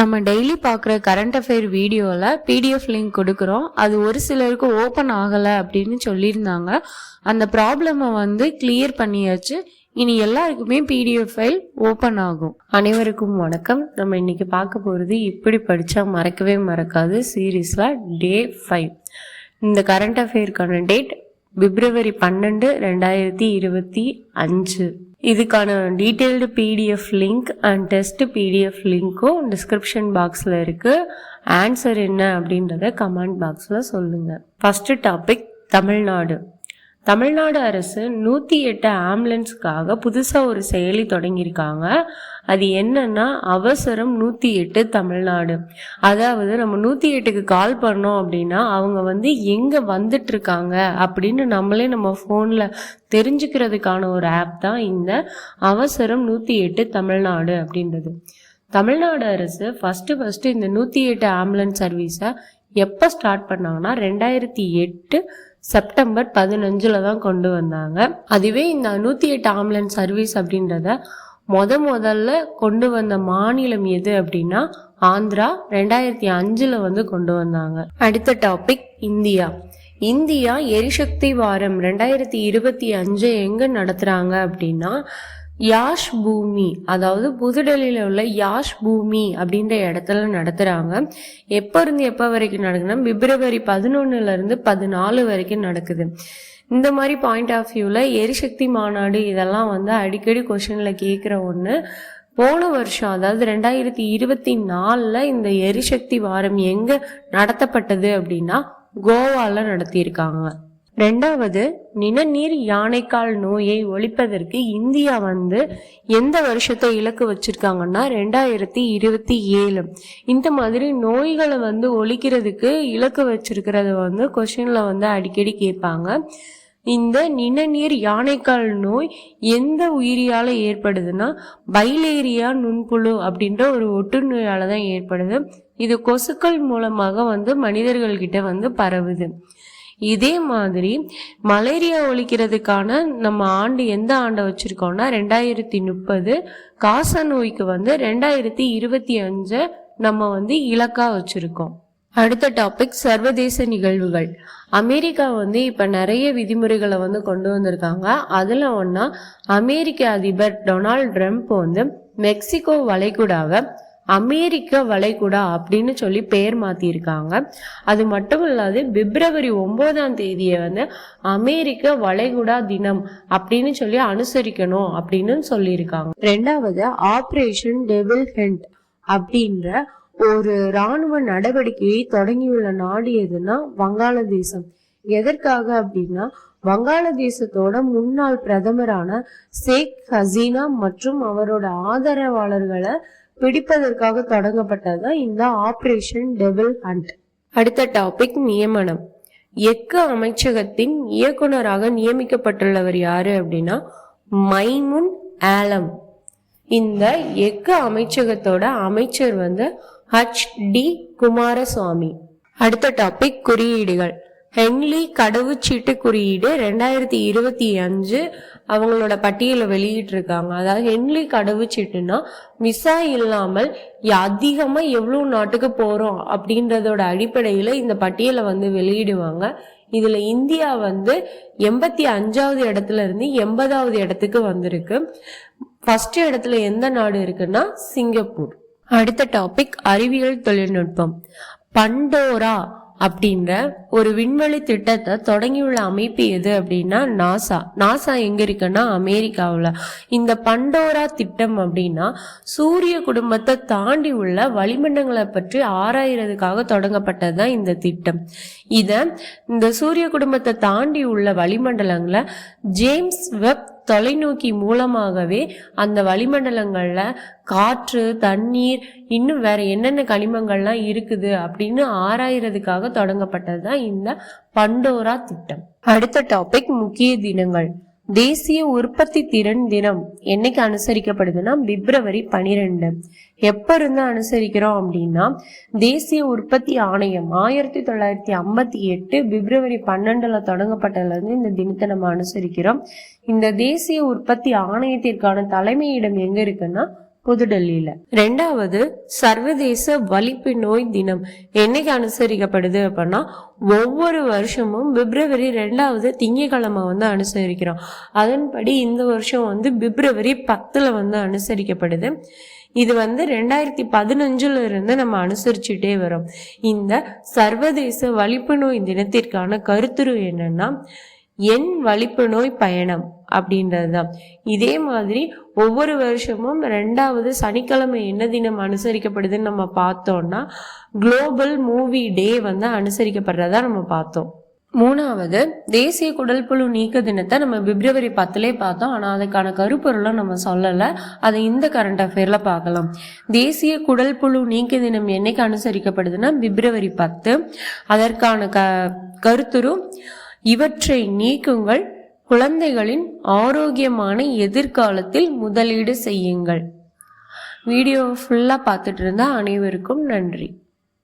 நம்ம டெய்லி பார்க்குற current affair வீடியோவில் பிடிஎஃப் லிங்க் கொடுக்குறோம். அது ஒரு சிலருக்கு ஓப்பன் ஆகலை அப்படின்னு சொல்லியிருந்தாங்க. அந்த ப்ராப்ளமை வந்து கிளியர் பண்ணியாச்சு. இனி எல்லாருக்குமே பிடிஎஃப் ஃபைல் ஓப்பன் ஆகும். அனைவருக்கும் வணக்கம். நம்ம இன்னைக்கு பார்க்க போகிறது இப்படி படித்தா மறக்கவே மறக்காது. சீரீஸில் டே ஃபைவ் இந்த கரண்ட் அஃபேருக்கான டேட் பிப்ரவரி பன்னெண்டு ரெண்டாயிரத்தி இருபத்தி அஞ்சு. இதுக்கான detailed PDF link and test PDF லிங்க்கும் டிஸ்கிரிப்ஷன் பாக்ஸில் இருக்குது ஆன்சர் என்ன அப்படின்றத கமெண்ட் பாக்ஸில் சொல்லுங்கள் ஃபஸ்ட்டு டாபிக் தமிழ்நாடு தமிழ்நாடு அரசு நூற்றி எட்டு ஆம்புலன்ஸுக்காக புதுசாக ஒரு செயலி தொடங்கியிருக்காங்க. அது என்னன்னா அவசரம் நூற்றி எட்டு தமிழ்நாடு. அதாவது நம்ம நூற்றி எட்டுக்கு கால் பண்ணோம் அப்படின்னா அவங்க வந்து எங்கே வந்துட்டு இருக்காங்க அப்படின்னு நம்மளே நம்ம ஃபோனில் தெரிஞ்சுக்கிறதுக்கான ஒரு ஆப் தான் இந்த அவசரம் நூற்றி எட்டு தமிழ்நாடு அப்படின்றது. தமிழ்நாடு அரசு ஃபஸ்ட்டு ஃபஸ்ட்டு இந்த நூற்றி எட்டு ஆம்புலன்ஸ் சர்வீஸை எப்போ ஸ்டார்ட் பண்ணாங்கன்னா ரெண்டாயிரத்தி எட்டு செப்டம்பர் பதினஞ்சில் தான் கொண்டு வந்தாங்க. அதுவே இந்த நூற்றி எட்டு ஆம்புலன்ஸ் சர்வீஸ் அப்படின்றத முத முதல்ல கொண்டு வந்த மாநிலம் எது அப்படின்னா ஆந்திரா ரெண்டாயிரத்தி அஞ்சில் வந்து கொண்டு வந்தாங்க. அடுத்த டாபிக் இந்தியா. இந்தியா எரிசக்தி வாரம் ரெண்டாயிரத்தி இருபத்தி அஞ்சு எங்கே நடத்துகிறாங்க அப்படின்னா யாஷ் பூமி அதாவது புதுடெல்லியில் உள்ள யாஷ் பூமி அப்படின்ற இடத்துல நடத்துகிறாங்க எப்போ இருந்து எப்போ வரைக்கும் நடக்குதுன்னா பிப்ரவரி பதினொன்னுலேருந்து பதினாலு வரைக்கும் நடக்குது. இந்த மாதிரி பாயிண்ட் ஆஃப் வியூவில் எரிசக்தி மாநாடு இதெல்லாம் வந்து அடிக்கடி கொஷனில் கேட்குற ஒன்று போன வருஷம் அதாவது ரெண்டாயிரத்தி இருபத்தி நாலில் இந்த எரிசக்தி வாரம் எங்கே நடத்தப்பட்டது அப்படின்னா கோவாவில் நடத்தியிருக்காங்க. ரெண்டாவது நிணநீர் யானைக்கால் நோயை ஒழிப்பதற்கு இந்தியா வந்து எந்த வருஷத்தை இலக்கு வச்சிருக்காங்கன்னா ரெண்டாயிரத்தி இருபத்தி ஏழு. இந்த மாதிரி நோய்களை வந்து ஒழிக்கிறதுக்கு இலக்கு வச்சிருக்கிறத வந்து கொஷின்ல வந்து அடிக்கடி கேட்பாங்க. இந்த நிணநீர் யானைக்கால் நோய் எந்த உயிரியால் ஏற்படுதுன்னா பைலேரியா நுண்புழு அப்படின்ற ஒரு ஒட்டுநோயால் தான் ஏற்படுது. இது கொசுக்கள் மூலமாக வந்து மனிதர்கள்கிட்ட வந்து பரவுது. இதே மாதிரி மலேரியா ஒழிக்கிறதுக்கான நம்ம ஆண்டு எந்த ஆண்டை வச்சுருக்கோம்னா ரெண்டாயிரத்தி முப்பது காச நோய்க்கு வந்து ரெண்டாயிரத்தி இருபத்தி அஞ்சை நம்ம வந்து இலக்காக வச்சுருக்கோம். அடுத்த டாபிக் சர்வதேச நிகழ்வுகள். அமெரிக்கா வந்து இப்போ நிறைய விதிமுறைகளை வந்து கொண்டு வந்திருக்காங்க. அதில் ஒன்றா அமெரிக்க அதிபர் டொனால்ட் ட்ரம்ப் வந்து மெக்சிகோ வளைகுடாவை அமெரிக்க வளைகுடா அப்படின்னு சொல்லி பெயர் மாற்றிருக்காங்க அது மட்டும் இல்லாது பிப்ரவரி ஒன்பதாம் தேதியை வந்து அமெரிக்க வளைகுடா தினம் அப்படின்னு சொல்லி அனுசரிக்கணும் அப்படின்னு சொல்லியிருக்காங்க. ரெண்டாவது ஆப்ரேஷன் டெவில் ஹெண்ட் அப்படின்ற ஒரு இராணுவ நடவடிக்கையை தொடங்கியுள்ள நாடு எதுன்னா வங்காளதேசம். எதற்காக அப்படின்னா வங்காளதேசத்தோட முன்னாள் பிரதமரான ஷேக் ஹசீனா மற்றும் அவரோட ஆதரவாளர்களை பிடிப்பதற்காக தொடங்கப்பட்டது இந்த ஆபரேஷன் டெவில் ஹண்ட் அடுத்த டாபிக் நியமனம். எக்கு அமைச்சகத்தின் இயக்குனராக நியமிக்கப்பட்டுள்ளவர் யாரு அப்படின்னா மைமுன் ஆலம். இந்த எக்கு அமைச்சகத்தோட அமைச்சர் வந்து ஹச் டி குமாரசுவாமி. அடுத்த டாபிக் குறியீடுகள். ஹென்லி கடவுச்சீட்டு குறியீடு ரெண்டாயிரத்தி இருபத்தி அஞ்சு அவங்களோட பட்டியலை வெளியிட்டிருக்காங்க. அதாவது ஹென்லி கடவுச்சீட்டுனா விசா இல்லாமல் அதிகமாக எவ்வளோ நாட்டுக்கு போகிறோம் அப்படின்றதோட அடிப்படையில் இந்த பட்டியலை வந்து வெளியிடுவாங்க. இதில் இந்தியா வந்து எண்பத்தி அஞ்சாவது இடத்துல இருந்து எண்பதாவது இடத்துக்கு வந்திருக்கு. ஃபர்ஸ்ட் இடத்துல எந்த நாடு இருக்குன்னா சிங்கப்பூர். அடுத்த டாபிக் அறிவியல் தொழில்நுட்பம். பண்டோரா அப்படின்ற ஒரு விண்வெளி திட்டத்தை தொடங்கியுள்ள அமைப்பு எது அப்படின்னா நாசா. நாசா எங்க இருக்குன்னா அமெரிக்காவில். இந்த பண்டோரா திட்டம் அப்படின்னா சூரிய குடும்பத்தை தாண்டி உள்ள வளிமண்டங்களை பற்றி ஆராயிறதுக்காக தொடங்கப்பட்டது தான் இந்த திட்டம். இதை இந்த சூரிய குடும்பத்தை தாண்டி உள்ள வளிமண்டலங்களை ஜேம்ஸ் வெப் தொலைநோக்கி மூலமாகவே அந்த வளிமண்டலங்களில் காற்று தண்ணீர் இன்னும் வேற என்னென்ன கனிமங்கள்லாம் இருக்குது அப்படின்னு ஆராயறதுக்காக தொடங்கப்பட்டது தான் இந்த பண்டோரா திட்டம். அடுத்த டாபிக் முக்கிய தினங்கள். தேசிய உற்பத்தி திறன் தினம் என்னைக்கு அனுசரிக்கப்படுதுன்னா பிப்ரவரி பனிரெண்டு. எப்ப இருந்து அனுசரிக்கிறோம் அப்படின்னா தேசிய உற்பத்தி ஆணையம் ஆயிரத்தி தொள்ளாயிரத்தி ஐம்பத்தி எட்டு பிப்ரவரி பன்னெண்டுல தொடங்கப்பட்டதுல இருந்து இந்த தினத்தை நம்ம அனுசரிக்கிறோம். இந்த தேசிய உற்பத்தி ஆணையத்திற்கான தலைமையிடம் எங்க இருக்குன்னா புதுடெல்லியில. ரெண்டாவது சர்வதேச வலிப்பு நோய் தினம். என்னைக்கு அனுசரிக்கப்படுது அப்படின்னா ஒவ்வொரு வருஷமும் பிப்ரவரி ரெண்டாவது திங்கக்கிழமை வந்து அனுசரிக்கிறோம். அதன்படி இந்த வருஷம் வந்து பிப்ரவரி பத்துல வந்து அனுசரிக்கப்படுது. இது வந்து ரெண்டாயிரத்தி பதினஞ்சுல இருந்து நம்ம அனுசரிச்சுட்டே வரோம். இந்த சர்வதேச வலிப்பு நோய் தினத்திற்கான கருத்துரு என்னன்னா என் வலிப்பு நோய் பயணம். அப்படின்றது தான் இதே மாதிரி ஒவ்வொரு வருஷமும் ரெண்டாவது சனிக்கிழமை என்ன தினம் அனுசரிக்கப்படுதுன்னு நம்ம பார்த்தோம்னா குளோபல் மூவி டே வந்து அனுசரிக்கப்படுறதா நம்ம பார்த்தோம். மூணாவது தேசிய குடல்புழு நீக்க தினத்தை நம்ம பிப்ரவரி பத்துலேயே பார்த்தோம். ஆனால் அதுக்கான கருப்பொருளை நம்ம சொல்லலை. அதை இந்த கரண்ட் அஃபேரில் பார்க்கலாம். தேசிய குடல்புழு நீக்க தினம் என்னைக்கு அனுசரிக்கப்படுதுன்னா பிப்ரவரி பத்து. அதற்கான க கருத்துரு இவற்றை நீக்குங்கள். குழந்தைகளின் ஆரோக்கியமான எதிர்காலத்தில் முதலீடு செய்யுங்கள். வீடியோ ஃபுல்லாக பார்த்துட்டு இருந்தால் அனைவருக்கும் நன்றி.